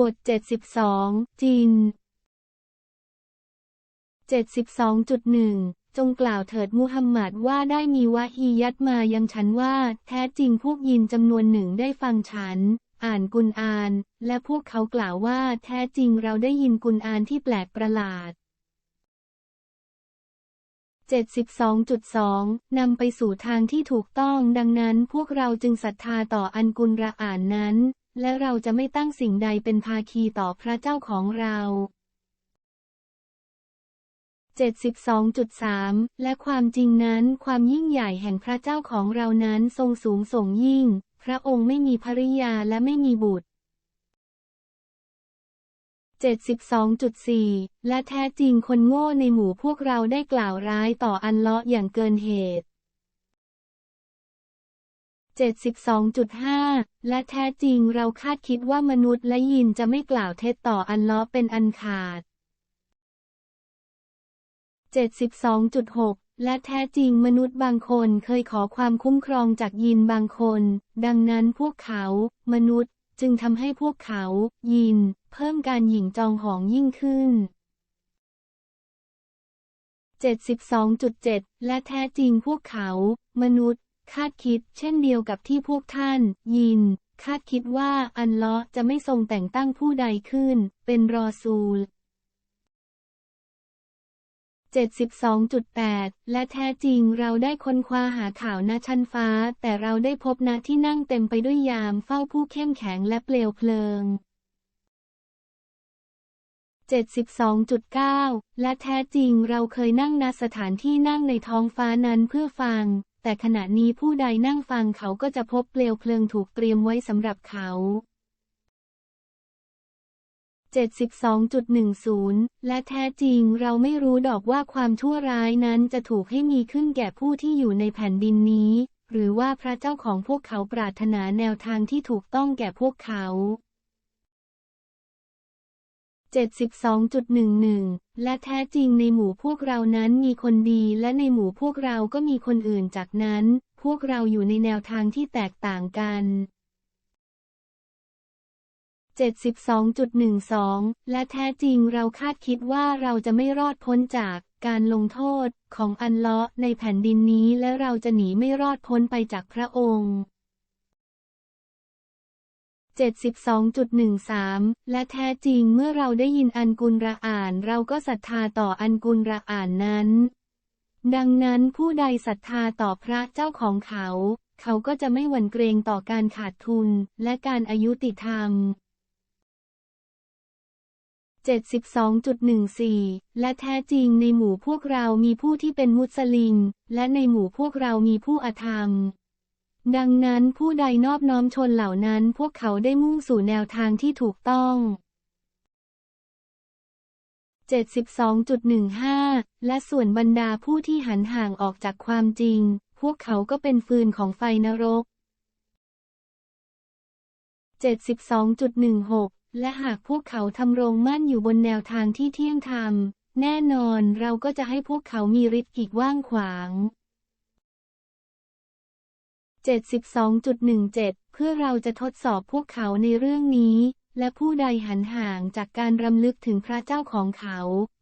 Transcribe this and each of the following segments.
บท 72 จิน 72.1 จงกล่าวเถิดมุฮัมมัดว่าได้มีวะฮียัดมายังฉันว่า แท้จริงพวกยินจำนวนหนึ่งได้ฟังฉัน อ่านกุนอาน และพวกเขากล่าวว่าแท้จริงเราได้ยินกุนอานที่แปลกประหลาด 72.2 นำไปสู่ทางที่ถูกต้องดังนั้นพวกเราจึงศรัทธาต่ออันกุนระอ่านนั้น และเราจะไม่ตั้งสิ่งใดเป็นภาคีต่อพระเจ้าของเรา 72.3 และความจริงนั้นความยิ่งใหญ่แห่งพระเจ้าของเรานั้นทรงสูงส่งยิ่ง พระองค์ไม่มีภริยาและไม่มีบุตร 72.4 และแท้จริงคนโง่ในหมู่พวกเราได้กล่าวร้ายต่ออันเลาะอย่างเกินเหตุ 72.5 และแท้จริงเราคาดคิดว่ามนุษย์และยินจะไม่กล่าวเท็จต่ออันลาะห์เป็นอันขาด 72.6 และแท้จริงมนุษย์บางคนเคยขอความคุ้มครองจากยินบางคน ดังนั้นพวกเขา มนุษย์จึงทำให้พวกเขา ยิน เพิ่มการหยิ่งจองหองยิ่งขึ้น72.7 และแท้จริงพวกเขา มนุษย์ คาดคิด เช่นเดียวกับที่พวกท่าน ยิน คาดคิดว่าอันเลาะจะไม่ทรงแต่งตั้งผู้ใดขึ้น เป็นรอซูล 72.8 และแท้จริงเราได้ค้นคว้าหาข่าวณชั้นฟ้า แต่เราได้พบณที่นั่งเต็มไปด้วยยามเฝ้าผู้เข้มแข็งและเปลวเพลิง72.9 และแท้จริงเราเคยนั่งณสถานที่นั่งในท้องฟ้านั้นเพื่อฟัง แต่ขณะนี้ผู้ใดนั่งฟังเขาก็จะพบเปลวเพลิงถูกเตรียมไว้สำหรับเขา 72.10 และแท้จริงเราไม่รู้ดอกว่าความชั่วร้ายนั้นจะถูกให้มีขึ้นแก่ผู้ที่อยู่ในแผ่นดินนี้ หรือว่าพระเจ้าของพวกเขาปรารถนาแนวทางที่ถูกต้องแก่พวกเขา 72.11 และแท้จริงในหมู่พวกเรานั้นมีคนดีและในหมู่พวกเราก็มีคนอื่นจากนั้น พวกเราอยู่ในแนวทางที่แตกต่างกัน 72.12 และแท้จริงเราคาดคิดว่าเราจะไม่รอดพ้นจากการลงโทษของอันเลาะในแผ่นดินนี้และเราจะหนีไม่รอดพ้นไปจากพระองค์ 72.13 และแท้จริงเมื่อเราได้ยินอันกุลระอ่าน เราก็ศรัทธาต่ออันกุลระอ่านนั้น ดังนั้นผู้ใดศรัทธาต่อพระเจ้าของเขา เขาก็จะไม่หวั่นเกรงต่อการขาดทุนและการอายุติธรรม 72.14 และแท้จริงในหมู่พวกเรามีผู้ที่เป็นมุสลิม และในหมู่พวกเรามีผู้อธรรม ดังนั้นผู้ใดนอบน้อมชนเหล่านั้นพวกเขาได้มุ่งสู่แนวทางที่ถูกต้อง 72.15 และส่วนบรรดาผู้ที่หันห่างออกจากความจริง พวกเขาก็เป็นฟืนของไฟนรก 72.16 และหากพวกเขาทำรงมั่นอยู่บนแนวทางที่เที่ยงธรรม แน่นอนเราก็จะให้พวกเขามีฤทธิ์กีดว่างขวาง 72.17 เพื่อเราจะทดสอบพวกเขาในเรื่องนี้ และผู้ใดหันห่างจากการรำลึกถึงพระเจ้าของเขา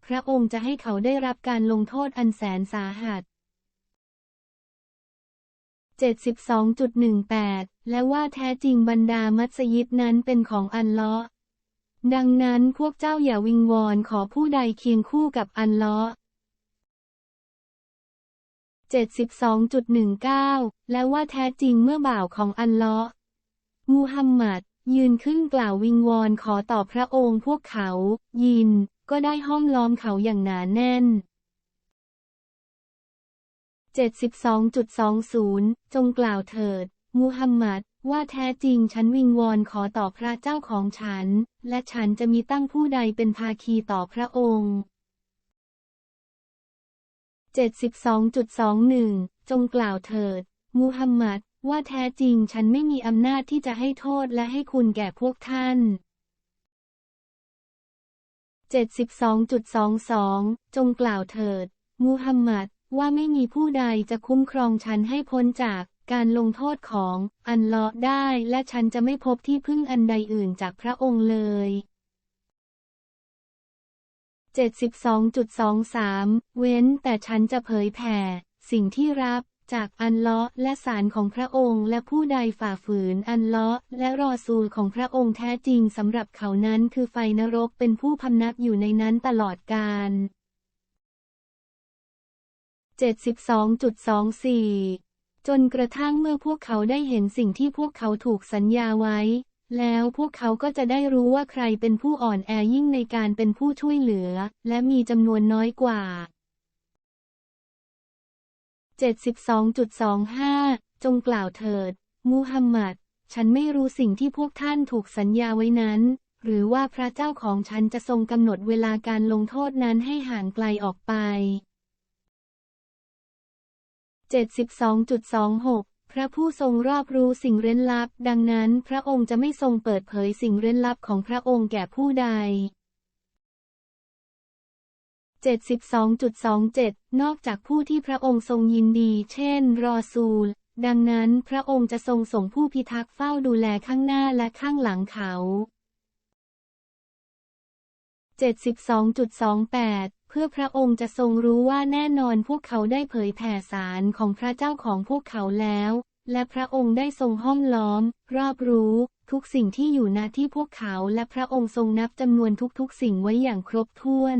พระองค์จะให้เขาได้รับการลงโทษอันแสนสาหัส 72.18 และว่าแท้จริงบรรดามัสยิดนั้นเป็นของอันเลาะดังนั้นพวกเจ้าอย่าวิงวอนขอผู้ใดเคียงคู่กับอันเลาะ 72.19 และว่าแท้จริงเมื่อบ่าวของอัลเลาะหมูฮัมหมัด ยืนขึ้นกล่าววิงวอนขอต่อพระองค์พวกเขา ยิน ก็ได้ห้อมล้อมเขาอย่างหนาแน่น 72.20 จงกล่าวเถิด มูฮัมหมัด ว่าแท้จริงฉันวิงวอนขอต่อพระเจ้าของฉัน และฉันจะมีตั้งผู้ใดเป็นภาคีต่อพระองค์ 72.21 จงกล่าวเถิด มูฮัมหมัด ว่าแท้จริงฉันไม่มีอำนาจที่จะให้โทษและให้คุณแก่พวกท่าน 72.22 จงกล่าวเถิด มูฮัมหมัด ว่าไม่มีผู้ใดจะคุ้มครองฉันให้พ้นจากการลงโทษของอันเลาะได้และฉันจะไม่พบที่พึ่งอันใดอื่นจากพระองค์เลย 72.23 เว้นแต่ฉันจะเผยแผ่ สิ่งที่รับจากอันเลาะและสารของพระองค์ และผู้ใดฝ่าฝืนอันเลาะและรอซูลของพระองค์แท้จริงสำหรับเขานั้นคือไฟนรกเป็นผู้พำนักอยู่ในนั้นตลอดกาล72.24 จนกระทั่งเมื่อพวกเขาได้เห็นสิ่งที่พวกเขาถูกสัญญาไว้ แล้วพวกเขาก็จะได้รู้ว่าใครเป็นผู้อ่อนแอยิ่งในการเป็นผู้ช่วยเหลือ และมีจำนวนน้อยกว่า 72.25 จงกล่าวเถิด มูฮัมหมัด ฉันไม่รู้สิ่งที่พวกท่านถูกสัญญาไว้นั้น หรือว่าพระเจ้าของฉันจะทรงกำหนดเวลาการลงโทษนั้นให้ห่างไกลออกไป 72.26 พระผู้ทรงรอบรู้สิ่งเร้นลับ ดังนั้นพระองค์จะไม่ทรงเปิดเผยสิ่งเร้นลับของพระองค์แก่ผู้ใด 72.27 นอกจากผู้ที่พระองค์ทรงยินดี เช่น รอซูล ดังนั้นพระองค์จะทรงส่งผู้พิทักษ์เฝ้าดูแลข้างหน้าและข้างหลังเขา 72.28 เพื่อพระองค์จะทรงรู้ว่าแน่นอนพวกเขาได้เผยแผ่สารของพระเจ้าของพวกเขาแล้ว และพระองค์ได้ทรงห้อมล้อม รอบรู้ ทุกสิ่งที่อยู่ณที่พวกเขาและพระองค์ทรงนับจำนวนทุกๆ สิ่งไว้อย่างครบถ้วน